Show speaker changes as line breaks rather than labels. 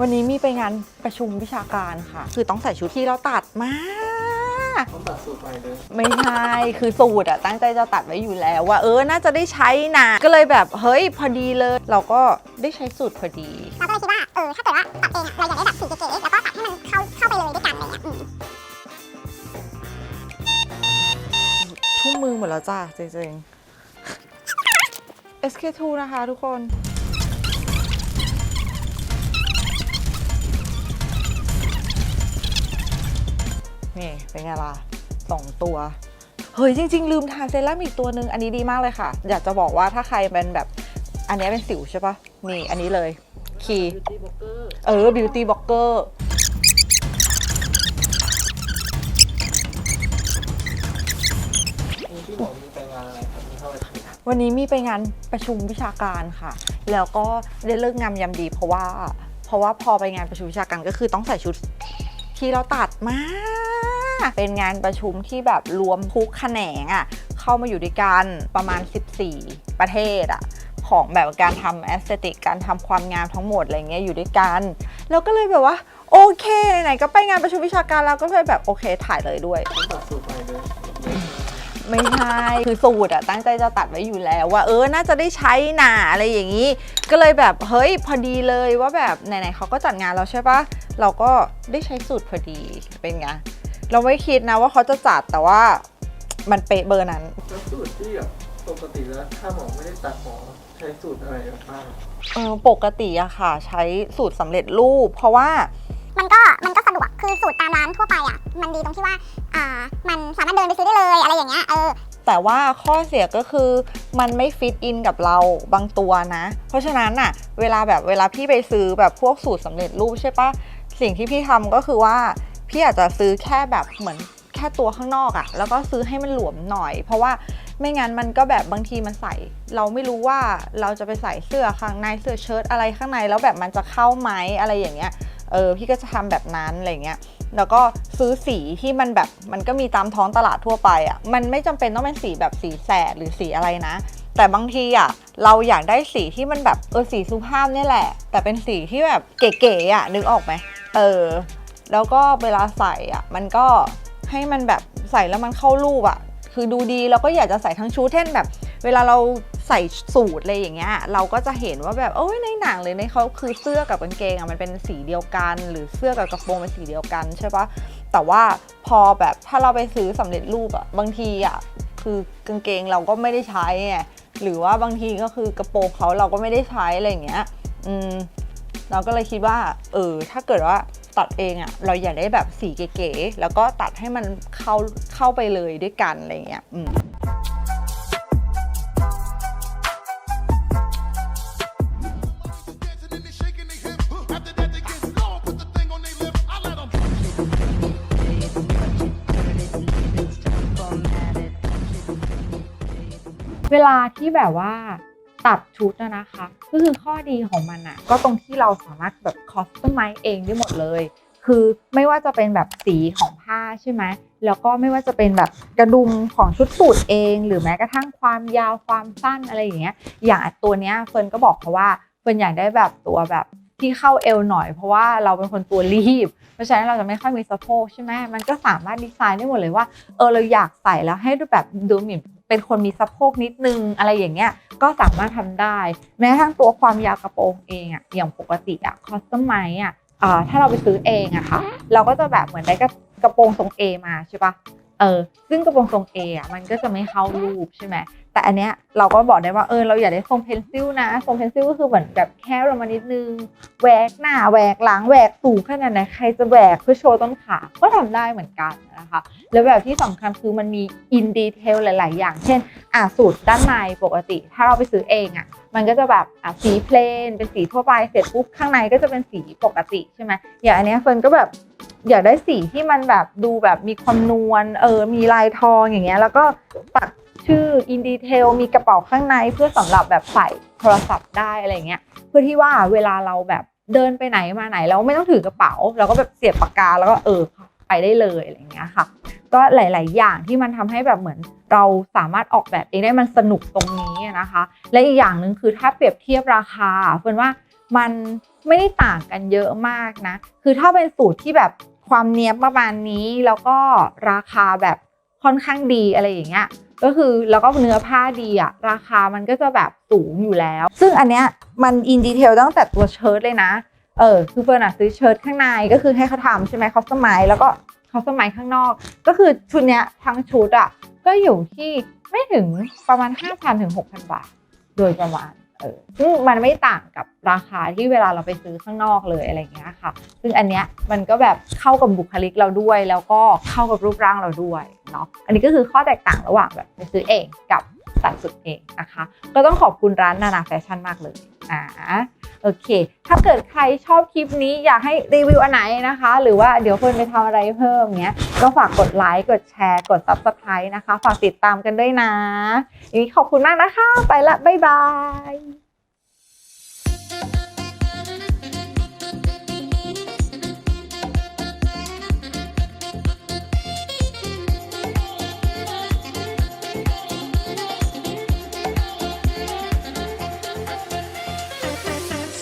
วันนี้มีไปงานประชุมวิชาการค่ะ คือต้องใส่ชุดที่เราตัดมา
ต้องตัดสูตรใหม่เลย
ไม่ใช่ คือสูตรอะตั้งใจจะตัดไว้อยู่แล้วว่าเออ น่าจะได้ใช้นะก็เลยแบบเฮ้ยพอดีเลย เราก็ได้ใช้สูตรพอดี
เราก็เลยคิดว่าเออถ้าเกิดว่าตัดเองอะเราอยากได้แบบสีเก๋ๆแล้วก็ตัดให้มันเข้าเข้าไปเลยด้วยกันอะไรเงี้ยอืม
ชุ่มมือหมดแล้วจ้าจริงๆ SK2 นะคะทุกคน นี่เป็นไงล่ะสองตัวเฮ้ยจริง ๆ ลืมทาเซรั่มอีกตัวหนึ่งอันนี้ดีมากเลยค่ะ อยากจะบอกว่าถ้าใครเป็นแบบอันนี้เป็นสิวใช่ปะนี่อันนี้เลยคีย์
บิวตี้บล็อกเกอร์
วันนี้มีไปงานประชุมวิชาการค่ะ แล้วก็ได้เลิกงามยามดีเพราะว่า เพราะว่าพอไปงานประชุมวิชาการก็คือต้องใส่ชุดที่เราตัดมา เป็นงานประชุมที่แบบรวมทุกแขนงอะ่ะเข้ามาอยู่ด้วยกันประมาณ 14 ประเทศอะ่ะของแบบการทำแอสเตติกการทำความงามทั้งหมดอะไรเงี้ยอยู่ด้วยกันแล้วก็เลยแบบว่า โอเคไหนๆก็ไปงานประชุมวิชาการแล้วก็เลยแบบโอเคถ่ายเลยด้วย
ต้องตัดสูตรใหม่เลย
ไม่ใช่คือสูตรอะตั้งใจจะตัดไว้อยู่แล้วว่าเออน่าจะได้ใช้น่ะอะไรอย่างนี้ ก็เลยแบบเฮ้ยพอดีเลยว่าแบบไหนๆเขาก็จัดงานแล้วใช่ปะ เราก็ได้ใช้สูตรพอดีเป็นไง เราไม่คิดนะว่าเขาจะจัดแต่ว่ามันเป๊ะเบอร์นั้น
แล้วสูตรที่แบบปกติแล้วถ้าหมอไม่ได้ตัดหมอใช้สูตรอะไรบ้าง
เออปกติอะค่ะ ใช้สูตรสำเร็จรูป เพราะว่า
มันก็มันก็สะดวกคือสูตรตามร้านทั่วไปอะ มันดีตรงที่ว่าอ่ามันสามารถเดินไปซื้อได้เลยอะไรอย่างเงี้ยเออ
แต่ว่าข้อเสียก็คือมันไม่ฟิตอินกับเราบางตัวนะ เพราะฉะนั้นน่ะเวลาแบบเวลาพี่ไปซื้อแบบพวกสูตรสำเร็จรูปใช่ปะ สิ่งที่พี่ทำก็คือว่าพี่อาจจะซื้อแค่แบบเหมือนแค่ตัวข้างนอกอะแล้วก็ซื้อให้มันหลวมหน่อย เพราะว่าไม่งั้นมันก็แบบบางทีมันใส่ เราไม่รู้ว่าเราจะไปใส่เสื้อข้างในเสื้อเชิ้ตอะไรข้างในแล้วแบบมันจะเข้าไหมอะไรอย่างเงี้ยเออพี่ก็จะทำแบบนั้นอะไรเงี้ยแล้วก็ซื้อสีที่มันแบบมันก็มีตามท้องตลาดทั่วไปอะ่ะมันไม่จำเป็นต้องเป็นสีแบบสีแสดหรือสีอะไรนะ แต่บางทีอะ่ะเราอยากได้สีที่มันแบบเออสีสุภาพเนี่ยแหละ แต่เป็นสีที่แบบเก๋ๆอะ่ะนึกออกไหม เออ แล้วก็เวลาใส่อะ่ะ มันก็ให้มันแบบใส่แล้วมันเข้ารูปอะ่ะ คือดูดีแล้วก็อยากจะใส่ทั้งชุดเช่นแบบ เวลาเราใส่สูทอะไรอย่างเงี้ย เราก็จะเห็นว่าแบบโอ้ยในหนังเลยในเขาคือเสื้อกับกางเกงอะมันเป็นสีเดียวกัน หรือเสื้อกับกระโปรงเป็นสีเดียวกันใช่ปะแต่ว่าพอแบบถ้าเราไปซื้อสำเร็จรูปอะบางทีอะคือกางเกงเราก็ไม่ได้ใช้ไงหรือว่าบางทีก็คือกระโปรงเขาเราก็ไม่ได้ใช้อะไรอย่างเงี้ย อืม เราก็เลยคิดว่าเออถ้าเกิดว่าตัดเองอะเราอยากได้แบบสีเก๋ๆแล้วก็ตัดให้มันเข้าเข้าไปเลยด้วยกันอะไรเงี้ยอืม
เวลาที่แบบว่า ตัดชุดอะนะคะ ก็คือข้อดีของมันอะก็ตรงที่เราสามารถแบบคอสตอมไมเองได้หมดเลย คือไม่ว่าจะเป็นแบบสีของผ้าใช่ไหมแล้วก็ไม่ว่าจะเป็นแบบกระดุมของชุดสูทเอง หรือแม้กระทั่งความยาวความสั้นอะไรอย่างเงี้ยอย่างตัวเนี้ยเฟิร์นก็บอกเขาว่าเฟิร์นอยากได้แบบตัวแบบที่เข้าเอวหน่อยเพราะว่าเราเป็นคนตัวรีบ เพราะฉะนั้นเราจะไม่ค่อยมีสะโพกใช่ไหมมันก็สามารถดีไซน์ได้หมดเลยว่าเออเราอยากใส่แล้วให้ดูแบบดูหมือน เป็นคนมีสะโพกนิดนึงอะไรอย่างเงี้ยก็สามารถทำได้ แม้กระทั่งตัวความยาวกระโปรงเองอะอย่างปกติอะคอสตอมไมอะถ้าเราไปซื้อเองอะค่ะเราก็จะแบบเหมือนได้กระกระโปรงทรง A มาใช่ปะเออซึ่งกระโปรงทรง A อะมันก็จะไม่เข้ารูปใช่ไหม แต่อันเนี้ยเราก็บอกได้ว่าเออเราอยากได้ทรงเพนซิลนะทรงเพนซิลก็คือเหมือนแบบแค่ลงมานิดนึงแหวกหน้าแหวกหลังแหวกสูงขนาดไหนใครจะแหวกเพื่อโชว์ต้นขาก็ทำได้เหมือนกันนะคะแล้วแบบที่สำคัญคือมันมีอินดีเทลหลาย ๆ อย่าง เช่นอะสูตรด้านในปกติ ถ้าเราไปซื้อเองอะมันก็จะแบบอะสีเพลน เป็นสีทั่วไปเสร็จปุ๊บข้างในก็จะเป็นสีปกติใช่ไหมอย่างอันเนี้ยเฟิร์นก็แบบอยากได้สีที่มันแบบดูแบบมีความนวลเออมีลายทองอย่างเงี้ยแล้วก็ปัก ชื่ออินดีเทลมีกระเป๋าข้างในเพื่อสำหรับแบบใส่โทรศัพท์ได้อะไรเงี้ยเพื่อที่ว่าเวลาเราแบบเดินไปไหนมาไหนเราไม่ต้องถือกระเป๋า เราก็แบบเสียบปากกาแล้วก็เออไปได้เลยอะไรเงี้ยค่ะ ก็หลาย ๆ อย่างที่มันทำให้แบบเหมือนเราสามารถออกแบบเองได้มันสนุกตรงนี้นะคะ และอีกอย่างหนึ่งคือถ้าเปรียบเทียบราคาเฟิร์นว่ามัน
ไม่ได้ต่างกันเยอะมากนะ คือถ้าเป็นสูตรที่แบบความเนี้ยบประมาณนี้แล้วก็ราคาแบบค่อนข้างดีอะไรอย่างเงี้ย ก็คือแล้วก็เนื้อผ้าดีอะราคามันก็จะแบบสูงอยู่แล้ว ซึ่งอันเนี้ยมันอินดีเทลตั้งแต่ตัวเชิ้ตเลยนะ เออคือเฟิร์นอะซื้อเชิ้ตข้างในก็คือให้เขาทำใช่ไหมคอสตอมไมแล้วก็คอสตอมไมข้างนอก ก็คือชุดเนี้ยทั้งชุดอะก็อยู่ที่ไม่ถึงประมาณ 5,000ถึง6,000 บาท โดยประมาณเออซึ่งมันไม่ต่างกับราคาที่เวลาเราไปซื้อข้างนอกเลยอะไรเงี้ยค่ะ ซึ่งอันเนี้ยมันก็แบบเข้ากับบุคลิกเราด้วย แล้วก็เข้ากับรูปร่างเราด้วย เนาะอันนี้ก็คือข้อแตกต่างระหว่างแบบไปซื้อเองกับตัดสุดเองนะคะ ก็ต้องขอบคุณร้านนานาแฟชั่นมากเลยอ่าโอเค ถ้าเกิดใครชอบคลิปนี้อยากให้รีวิวอันไหนนะคะ หรือว่าเดี๋ยวเฟิร์นไปทำอะไรเพิ่มเงี้ย ก็ฝากกดไลค์ กดแชร์ กด subscribe นะคะ ฝากติดตามกันด้วยนะอย่างนี้ขอบคุณมากนะคะ ไปละ บ๊ายบาย